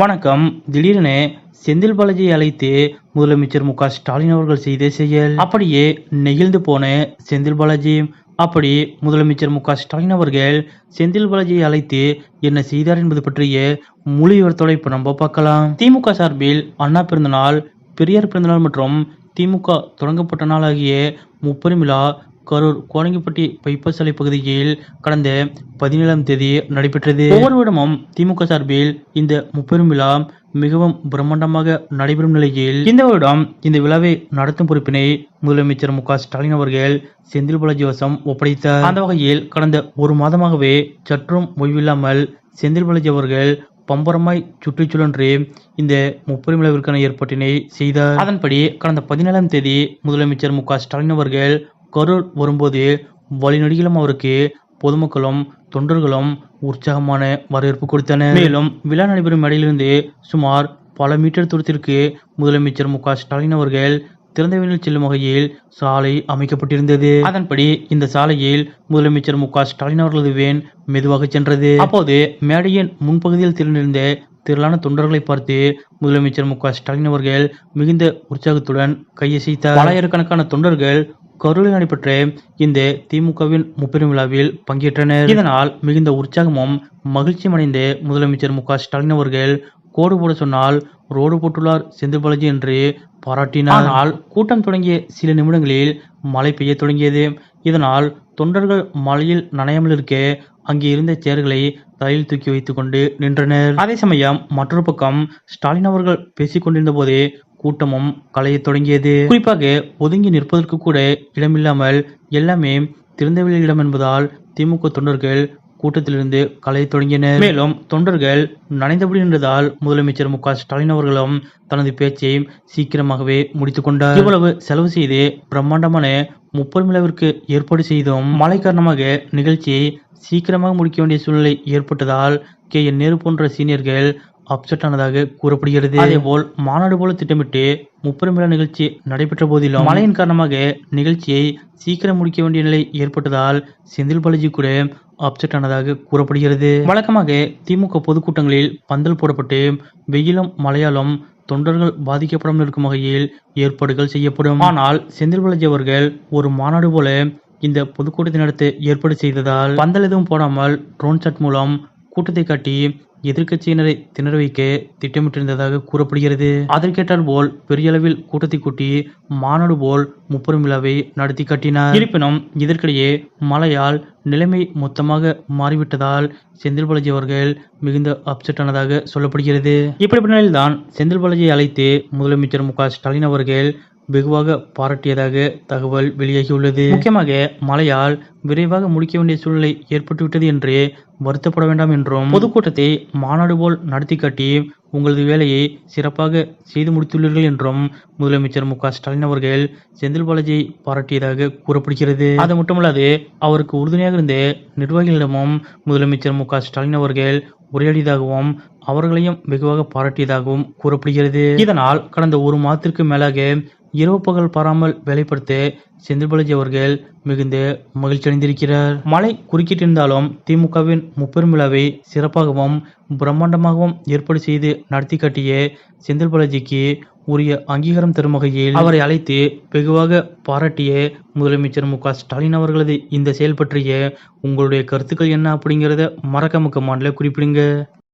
வணக்கம். திடீரென செந்தில் பாலாஜியை அழைத்து முதலமைச்சர் மு ஸ்டாலின் அவர்கள் செய்த செயல். அப்படியே நெகிழ்ந்து போன செந்தில் பாலாஜி. அப்படி முதலமைச்சர் மு ஸ்டாலின் அவர்கள் செந்தில் பாலாஜியை அழைத்து என்ன செய்தார் என்பது பற்றிய முழு விவரத்தோட இப்ப நம்ம பார்க்கலாம். திமுக சார்பில் அண்ணா பிறந்தநாள் பெரியார் பிறந்தநாள் மற்றும் திமுக தொடங்கப்பட்ட நாள் ஆகிய முப்பெரும் விழா கரூர் கோணங்கிப்பட்டி பைப்பர் சாலை பகுதியில் கடந்த பதினேழாம் தேதி நடைபெற்றது. ஒவ்வொரு வருடமும் திமுக சார்பில் இந்த முப்பெரும் விழா மிகவும் பிரம்மாண்டமாக நடைபெறும் நிலையில் இந்த வருடம் இந்த விழாவை நடத்தும் பொறுப்பினை முதலமைச்சர் மு ஸ்டாலின் அவர்கள் செந்தில் பாலாஜி வசம் ஒப்படைத்தார். அந்த வகையில் கடந்த ஒரு மாதமாகவே சற்றும் ஓய்வில்லாமல் செந்தில் பாலாஜி அவர்கள் பம்பரமாய் சுற்றிச்சுழன்று இந்த முப்பெரும் விழாவிற்கான ஏற்பாட்டினை செய்தார். அதன்படி கடந்த பதினேழாம் தேதி முதலமைச்சர் மு ஸ்டாலின் அவர்கள் கரூர் வரும்போது வழிநடிகளும் அவருக்கு பொதுமக்களும் தொண்டர்களும் உற்சாகமான வரவேற்பு கொடுத்தனர். மேலும் விழா நடைபெறும் மேடையிலிருந்து சுமார் பல மீட்டர் தூரத்திற்கு முதலமைச்சர் மு ஸ்டாலின் அவர்கள் திறந்தவெளியில் செல்லும் வகையில் சாலை அமைக்கப்பட்டிருந்தது. அதன்படி இந்த சாலையில் முதலமைச்சர் மு ஸ்டாலின் அவர்களது வேன் மெதுவாக சென்றது. அப்போது மேடையின் முன்பகுதியில் திரண்டிருந்த திரளான தொண்டர்களை பார்த்து முதலமைச்சர் மு ஸ்டாலின் அவர்கள் மிகுந்த உற்சாகத்துடன் கையசைத்தார். பலாயிரக்கணக்கான தொண்டர்கள் கரூரில் நடைபெற்ற இந்த திமுகவின் முப்பெரும் விழாவில் பங்கேற்றனர். இதனால் மிகுந்த உற்சாகமும் மகிழ்ச்சியும் அடைந்த முதலமைச்சர் மு க ஸ்டாலின் அவர்கள் கோடு போட சொன்னால் ரோடு போட்டுள்ளார் செந்தில் பாலாஜி என்று பாராட்டினார். ஆனால் கூட்டம் தொடங்கிய சில நிமிடங்களில் மழை பெய்ய தொடங்கியது. இதனால் தொண்டர்கள் மழையில் நனையாமல் இருக்க அங்கே இருந்த சேர்களை தலையில் தூக்கி வைத்துக் கொண்டு நின்றனர். அதே சமயம் மற்றொரு பக்கம் ஸ்டாலின் அவர்கள் பேசிக் கொண்டிருந்த போதே கூட்டமும் கலையத் தொடங்கியது. குறிப்பாக ஒதுங்கி நிற்பதற்கு கூட இடமில்லாமல் எல்லாமே திறந்தவெளி இடம் என்பதால் திமுக தொண்டர்கள் கூட்டத்திலிருந்து கலையத் தொடங்கினர். மேலும் தொண்டர்கள் நனைந்தபடி நின்றதால் முதலமைச்சர் மு ஸ்டாலின் அவர்களும் தனது பேச்சை சீக்கிரமாகவே முடித்துக் கொண்டார். இவ்வளவு செலவு செய்து பிரம்மாண்டமான முப்பது விழாவிற்கு ஏற்பாடு செய்தும் மழை காரணமாக நிகழ்ச்சியை சீக்கிரமாக முடிக்க வேண்டிய சூழ்நிலை ஏற்பட்டதால் கே என் நேரு போன்ற சீனியர்கள் அப்செட் ஆனதாக கூறப்படுகிறது அதேபோல் மாநாடு போல திட்டமிட்டு முப்பெரும் விழா நிகழ்ச்சி நடைபெற்ற போதிலும் மழையின் காரணமாக நிகழ்ச்சியை சீக்கிரம் முடிக்க வேண்டிய நிலை ஏற்பட்டதால் செந்தில் பாலாஜி கூட அப்செட் ஆனதாக கூறப்படுகிறது வழக்கமாக திமுக பொதுக்கூட்டங்களில் பந்தல் போடப்பட்டு வெயிலும் மழையாலும் தொண்டர்கள் பாதிக்கப்படாமல் இருக்கும் வகையில் ஏற்பாடுகள் செய்யப்படும். ஆனால் செந்தில் பாலாஜி அவர்கள் ஒரு மாநாடு போல இந்த பொதுக்கூட்டத்தை நடத்த ஏற்பாடு செய்ததால் பந்தல் எதுவும் போடாமல் ட்ரோன் ஷாட் மூலம் கூட்டத்தை காட்டி எதிர்க்கட்சியினரை திணற வைக்க திட்டமிட்டிருந்ததாக கூறப்படுகிறது. அதற்கேற்றால் போல் பெரிய அளவில் கூட்டத்தை கூட்டி மாநாடு போல் முப்பெரும் விழாவை நடத்தி காட்டினார். இருப்பினும் இதற்கிடையே மழையால் நிலைமை மொத்தமாக மாறிவிட்டதால் செந்தில் பாலாஜி அவர்கள் மிகுந்த அப்செட் ஆனதாக சொல்லப்படுகிறது. இப்படி நிலையில்தான் செந்தில் பாலாஜியை அழைத்து முதலமைச்சர் மு க ஸ்டாலின் அவர்கள் வெகுவாக பாராட்டியதாக தகவல் வெளியாகியுள்ளது. முக்கியமாக மழையால் விரைவாக முடிக்க வேண்டிய சூழ்நிலை ஏற்பட்டுவிட்டது என்று வருத்தப்பட வேண்டாம் என்றும் பொதுக்கூட்டத்தை மாநாடு போல் நடத்தி காட்டி உங்களது வேலையை சிறப்பாக செய்து முடித்துள்ளீர்கள் என்றும் முதலமைச்சர் மு ஸ்டாலின் அவர்கள் செந்தில் பாலாஜியை பாராட்டியதாக கூறப்படுகிறது. அது மட்டுமல்லாது அவருக்கு உறுதுணையாக இருந்த நிர்வாகிகளிடமும் முதலமைச்சர் மு ஸ்டாலின் அவர்கள் உரையாடியதாகவும் அவர்களையும் வெகுவாக பாராட்டியதாகவும் கூறப்படுகிறது. இதனால் கடந்த ஒரு மாதத்திற்கு மேலாக இரவு பகல் பாராமல் வேலைப்படுத்த செந்தில் பாலாஜி அவர்கள் மிகுந்த மகிழ்ச்சி அடைந்திருக்கிறார் மழை குறுக்கிட்டிருந்தாலும் திமுகவின் முப்பெரும் விழாவை சிறப்பாகவும் பிரம்மாண்டமாகவும் ஏற்பாடு செய்து நடத்தி காட்டிய செந்தில் பாலாஜிக்கு உரிய அங்கீகாரம் தரும் வகையில் அவரை அழைத்து வெகுவாக பாராட்டிய முதலமைச்சர் மு க ஸ்டாலின் அவர்களது இந்த செயல் பற்றிய உங்களுடைய கருத்துக்கள் என்ன அப்படிங்கிறத மறக்காம கமாண்டில் குறிப்பிடுங்க.